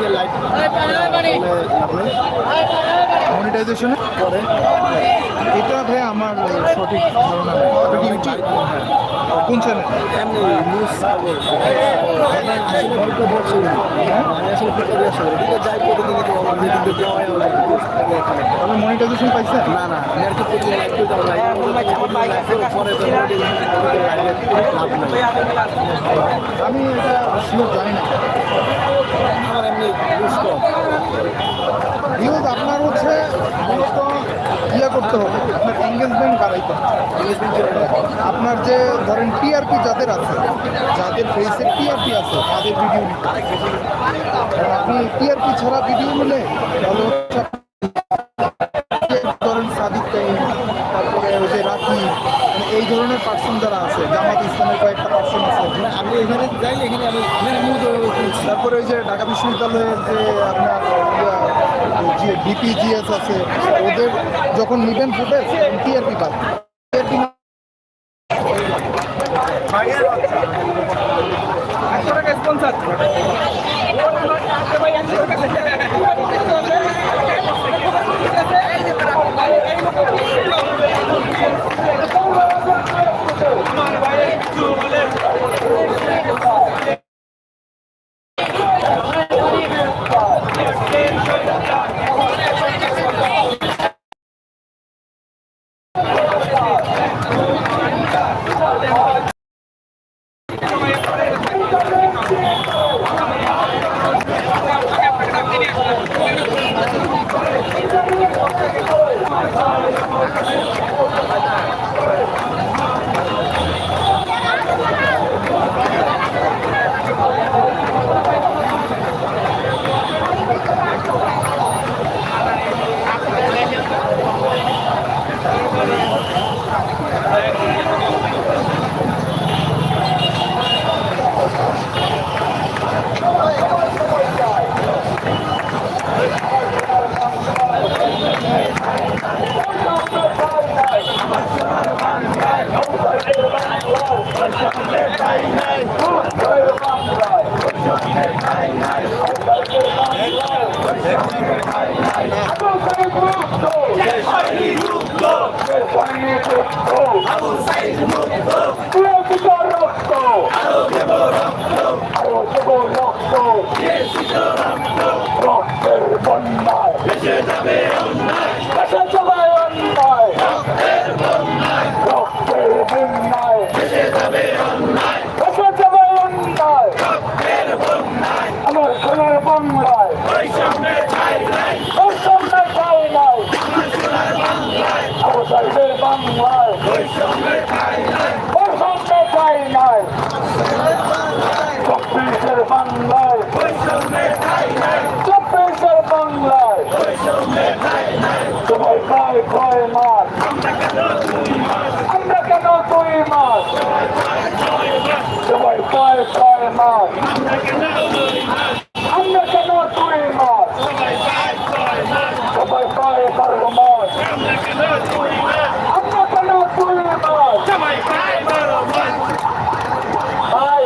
গিয়ে লাইভ মনিটাইজেশনে পরে এটা ভাই আমার সঠিক ধারণা হ্যাঁ কোন চ্যানেল এমনি নিউজ হয় থাকে মনিটাইজেশন না না আমি করে এটা জানি না ভিউজ আপনার হচ্ছে মূলত ইয়ে করতে হবে আপনার এঙ্গেজমেন্ট বাড়াইতে হবে। আপনার যে ধরেন টিআরপি যাদের আছে যাদের ফেসে টিআরপি আছে তাদের ভিডিও নিতে আপনি টিআরপি ছাড়া ভিডিও নিলে তাহলে ধরেন সাদিক তারপরে ওই যে রাখি মানে এই ধরনের পার্সন যারা আছে জামাত ইসলামের কয়েকটা পার্সন আছে। মানে আমি এখানে যাই এখানে আমি ওই যে ঢাকা বিশ্ববিদ্যালয়ের যে আপনার যে বিপিজিএস আছে, ওদের যখন নিবেন ফুটেজ টিআরপি পাবে বাংলায়। বৈষম্যে চাই নাই। অবসাইদের বাংলায়। বৈষম্যে চাই নাই। চব্বিশের বাংলায়। চব্বিশের বাংলায়। সবাই কয় মাস। আমরা কেন দুই মাস? সবাই মাস আমরা কেন দুই মাস সবাই কয় বারো মাস আমরা কেন দুই মাস ভাই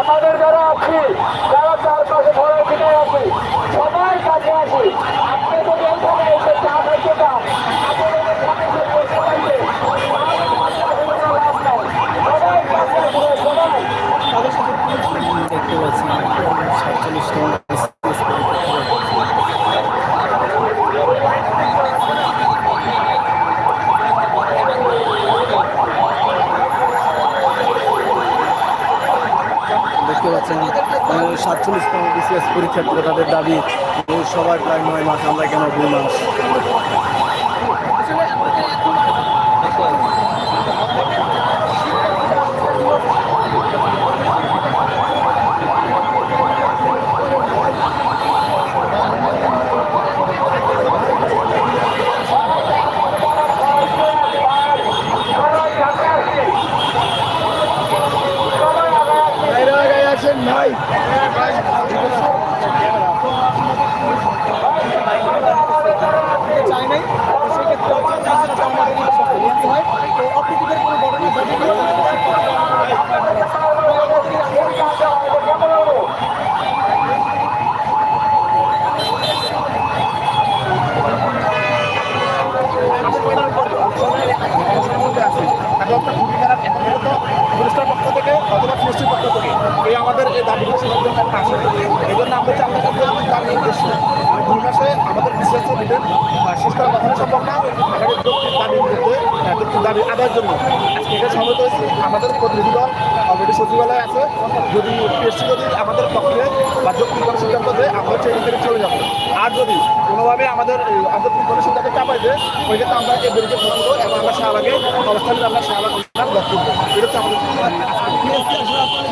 আমাদের যারা আছি যারা চারপাশে ঘরের ভিতরে আছি সবাই কাছে আছি আপনি যদি এখানে এসে চা খাইতে চান আপনাদের কাছে বসে খাইতে, আমাদের কাছে কোনো লাভ নাই। সবাই কাছে আছি, সবাই দেখতে দেখতে পাচ্ছেন সাতচল্লিশতম বিসিএস পরীক্ষার্থী তাদের দাবি, যে সবাই প্রায় নয় মাস, আমরা কেন দুই মাস? চাই নাই সেক্ষেত্রে কোনো ঘটনা Thank you. মূলত পুরস্কার পক্ষ থেকে অথবা ফিএসটির পক্ষ থেকে এই আমাদের এই দাবিগুলো জন্য একটা আসে। এই জন্য আমরা চাই আমাদের তার নির্দেশ দুই মাসে আমাদের রিটার্ন শেষ করা কখনো সম্ভব না। এখানে যৌক্তিক দাবি করতে যৌক্তিক দাবি আদায়ের জন্য আজকে সমবেত হয়েছি। আমাদের প্রতিনিধি দল অলরেডি সচিবালয়ে আছে। যদি পিএসসি যদি আমাদের পক্ষে বা যৌক্তিক কোনো সিদ্ধান্ত দেয়, আমরা ট্রেনিং থেকে চলে যাব। আর যদি কোনোভাবে আমাদের অযৌক্তিক কোনো সিদ্ধান্ত চাপাই দেয়, ওই ক্ষেত্রে আমরা এই বেরিয়ে করব এবং আমরা শাহবাগে অবস্থানে আমরা শাহবাগ ব্যক্ত করব এটা হচ্ছে আমাদের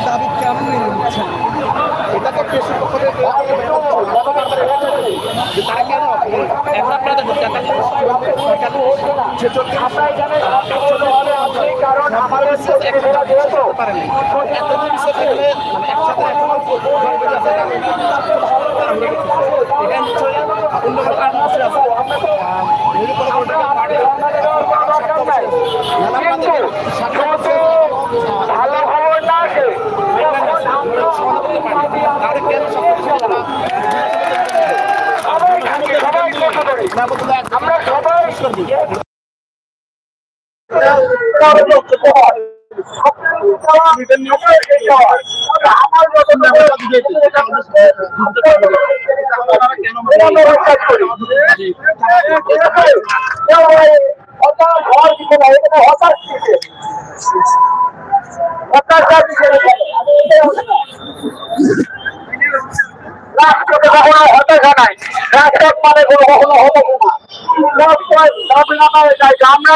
দাবি কেমন মেনে নিচ্ছেন? এটা তো পিএসসির পক্ষ থেকে তারা কেন এখন আপনারা দেখুন টাকা সরকার কিন্তু যদি ভালো খবর না আমরা সবাই রাষ্ট্রকে কখনো হতাশা নাই রাষ্ট্র মানে কখনো হতাশা না সব নামায় যায় আমরা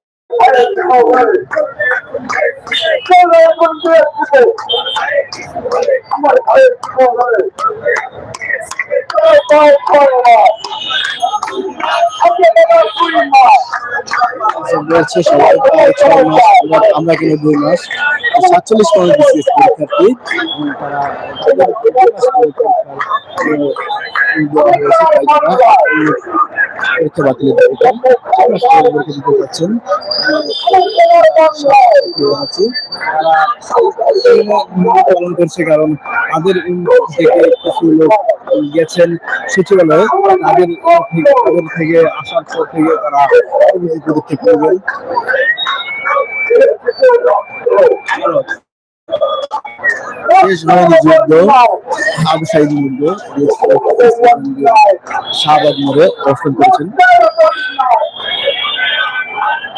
আমরা- কিন্তু দুই মাস সাতচল্লিশ পয়েন্ট বিসিএস পরীক্ষার্থী তারা পরীক্ষা বাতিলের আছে পালন করছে কারণ তাদের থেকে কিছু লোক গেছেন সচিবালয়ে। তাদের তাদের থেকে আসার পর থেকে তারা অভিযোগ পদক্ষেপ করবেন। দেশ বাহিনী শাহবাগ মোড়ে অবস্থান করেছেন এখানে কিছু কিছু ভাই দুই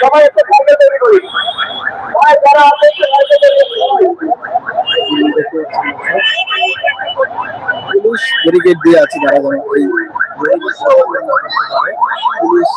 সবাই একটা খাদ্য তৈরি করি। সবাই যারা আছে পুলিশ ব্যারিকেড দিয়ে আছে যারা যেন ওই পুলিশ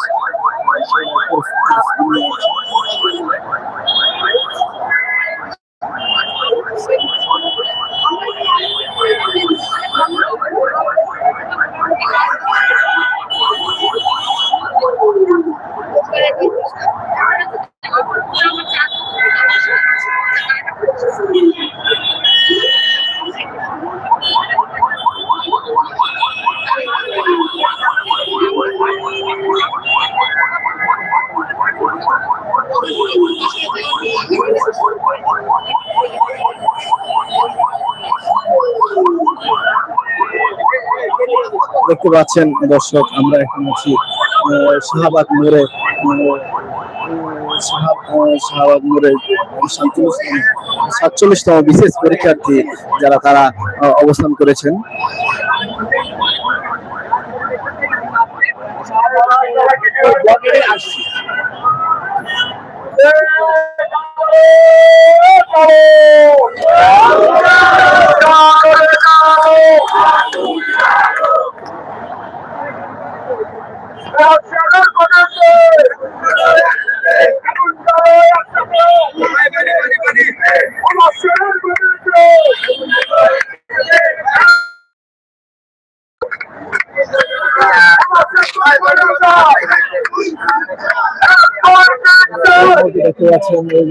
সেই পরিস্থিতি নিয়ে আছে। দেখতে পাচ্ছেন দর্শক, আমরা এখন আছি শাহবাগ মোড়ে শাহবাগ মোড়ে সাতচল্লিশতম বিশেষ পরীক্ষার্থী যারা তারা অবস্থান করেছেন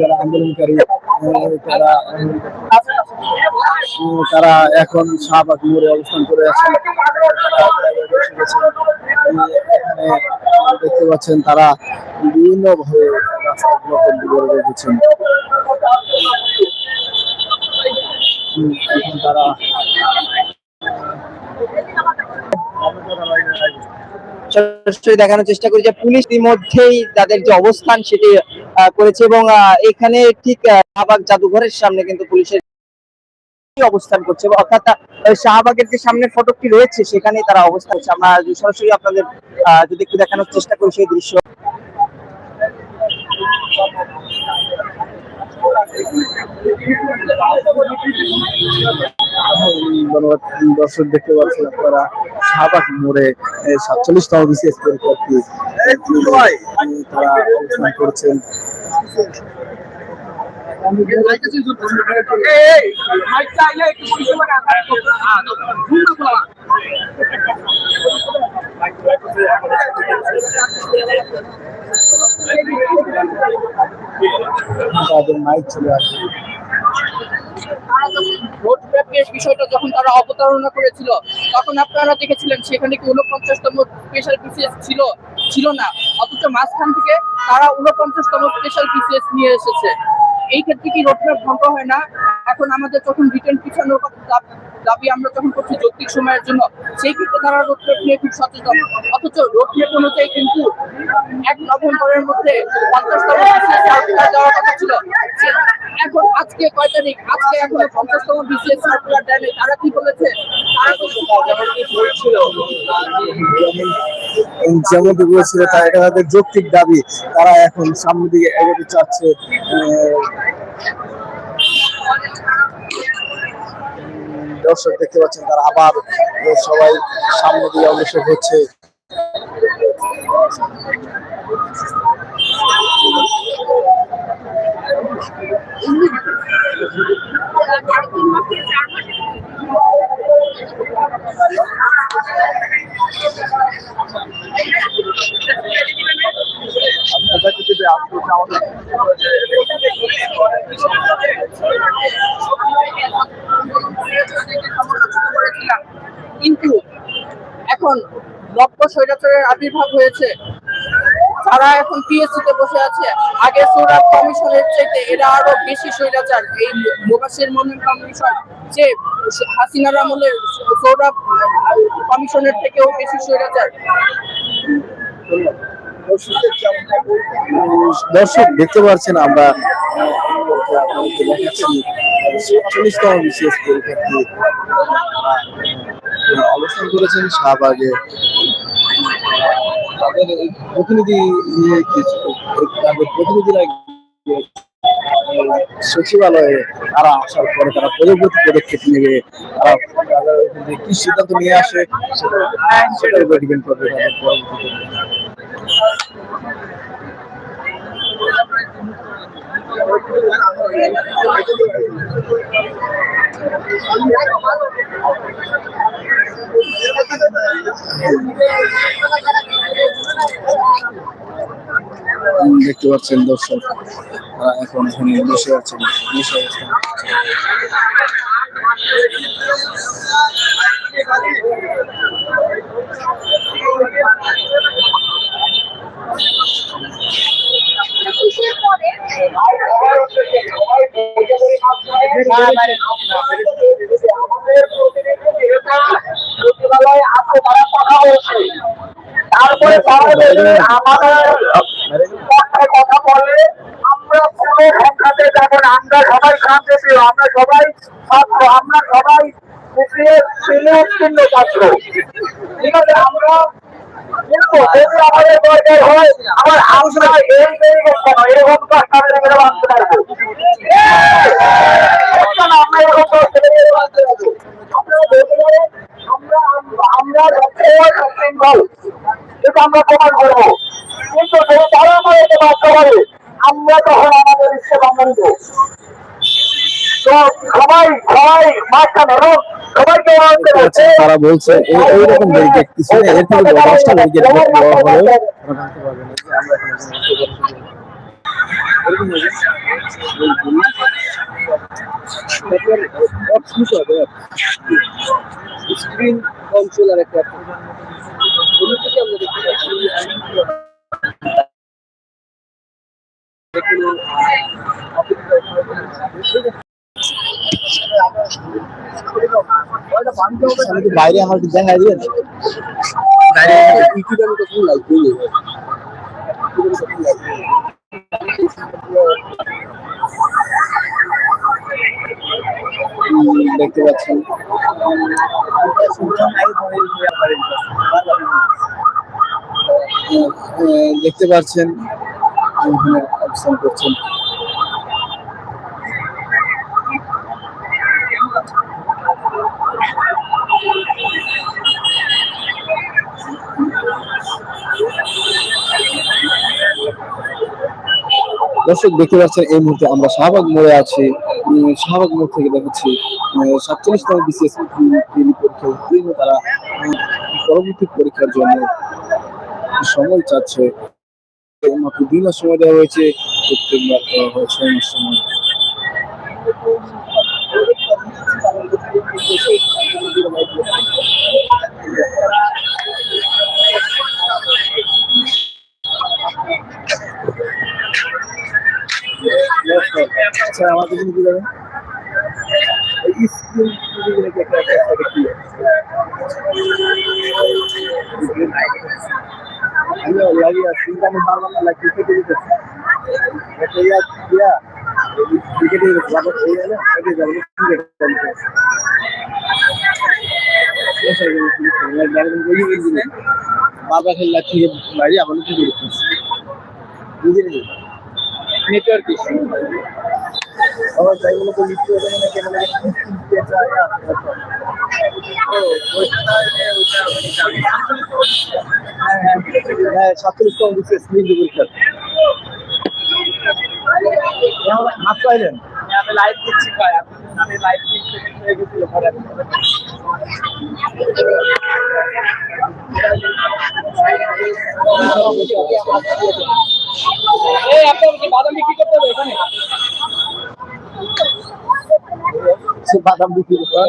যারা আন্দোলনকারী তারা তারা এখন শাহবাগ মোড়ে অবস্থান করে আছেন। দেখতে পাচ্ছেন তারা বিভিন্ন ভাবে করে রেখেছেন। এখন তারা সরাসরি দেখানোর চেষ্টা করি যে পুলিশ ইতিমধ্যেই তাদের যে অবস্থান, সেটি করেছে এবং এখানে ঠিক শাহবাগ জাদুঘরের সামনে কিন্তু পুলিশের অবস্থান করছে অর্থাৎ শাহবাগের যে সামনে ফটকটি রয়েছে, সেখানেই তারা অবস্থান করছে। আমরা সরাসরি আপনাদের যদি একটু দেখানোর চেষ্টা করি সেই দৃশ্য। ধন্যবাদ দর্শক, দেখতে পাচ্ছেন আপনারা, শাহবাগ মোড়ে সাতচল্লিশতম বিশেষ তারা অবস্থান করছেন। ম্যাপের বিষয়টা যখন তারা অবতারণা করেছিল তখন আপনারা দেখেছিলেন সেখানে কি উনপঞ্চাশতম স্পেশাল বিসিএস ছিল। ছিল না। অথচ মাঝখান থেকে তারা উনপঞ্চাশতম স্পেশাল বিসিএস নিয়ে এসেছে। এই ক্ষেত্রে কি রোডম্যাপ ভঙ্গ হয় না? এখন আমাদের যখন রিটার্ন পিছানোর কথা দাব- আমরা যখন করছি যৌক্তিক সময়ের জন্য, সেই ক্ষেত্রে তারা রোড ম্যাপ নিয়ে খুব সচেতন। অথচ রোড ম্যাপ অনুযায়ী কিন্তু এক নভেম্বরের মধ্যে পঞ্চাশতম সার্কুলার দেওয়ার কথা ছিল। এখন আজকে কয় তারিখ? আজকে এখনও পঞ্চাশতম বিসিএস সার্কুলার দেয়নি। তারা কি বলেছে? তারা বলেছিল তা এটা তাদের যৌক্তিক দাবি। তারা এখন সামনের দিকে এগোতে চাচ্ছে দর্শক দেখতে পাচ্ছেন তারা আবার সবাই সামনে দিয়ে অগ্রসর হচ্ছে। কিন্তু এখন নব্য স্বৈরাচারের আবির্ভাব হয়েছে। যারা এখন পিএসসি তে বসে আছে, আগে সৌরভ কমিশনের চাইতে এরা আরও বেশি স্বৈরাচার। এই মোবাসের মনোনয়ন কমিশন, যে হাসিনার আমলের সৌরভ কমিশনের থেকেও বেশি স্বৈরাচার। দর্শক, দেখতে পাচ্ছেন আমরা বিশেষ অবস্থান করেছেন শাহবাগে। তাদের প্রতিনিধি তাদের প্রতিনিধিরা সচিবালয়ে তারা আসার পরে তারা পরবর্তী পদক্ষেপ নেবে তারা কি সিদ্ধান্ত নিয়ে আসে সেটা সেটার উপর ডিপেন্ড করবে তাদের পরবর্তী দেখতে পাচ্ছেন দর্শক এখন এখানে বসে আছেন। বসে অবস্থান সচিবালয়ে আছে তারা কথা বলছে তারপরে কথা বলে আমরা কোনো ঘন্টাতে যাব না আমরা সবাই শান্তি ছিল আমরা সবাই ছাত্র আমরা সবাই উত্তীর্ণ ছাত্র ঠিক আছে আমরা আমার আমরা এই এরকম কাজ আমরা আমরা এরকম আমরা আমরা এটা আমরা প্রমাণ করব। কিন্তু তারা আমাদেরকে বাধ্য করে আমরা তখন আমাদের ইচ্ছে নিব তো সবাই সবাই মাঝখানে এবং তারা বলছে এই এইরকম ব্যারিকেড কিছু না এর থেকে দশটা দেওয়া হলেও একটা আমরা দেখতে পাচ্ছি বাইরে আমার একটু দেখা দিবেন দেখতে পাচ্ছেন দেখতে পাচ্ছেন। অবস্থান করছেন দর্শক দেখতে পাচ্ছেন, এই মুহূর্তে আমরা শাহবাগ মোড়ে আছি। শাহবাগ মোড় থেকে দেখাচ্ছি সাতচল্লিশতম বিসিএস পরীক্ষা উত্তীর্ণ তারা পরবর্তী পরীক্ষার জন্য সময় চাচ্ছে। মাত্র দুই মাস সময় দেওয়া হয়েছে হয় ছয় মাস সময়। কি যাবেন এই স্কুল থেকে একটা একটা একটা কি আমি লাগি আছি আমি বারবার না লাগি কেটে দিতেছি এটা কেটে দিতেছি বাবা খেলে লাঠি বাড়ি আমার কি করতেছি বুঝে নেটওয়ার্ক ইস্যু। যাই বলে তো লিখতে হবে না কেন হ্যাঁ পরীক্ষা। হাত পাইলেন আমি লাইভ দিচ্ছি লাইভ দিচ্ছি হয়ে গেছিল পরে এই আপনার কি বাদাম বিক্রি করতে হবে এখানে সে বাদাম বিক্রি করে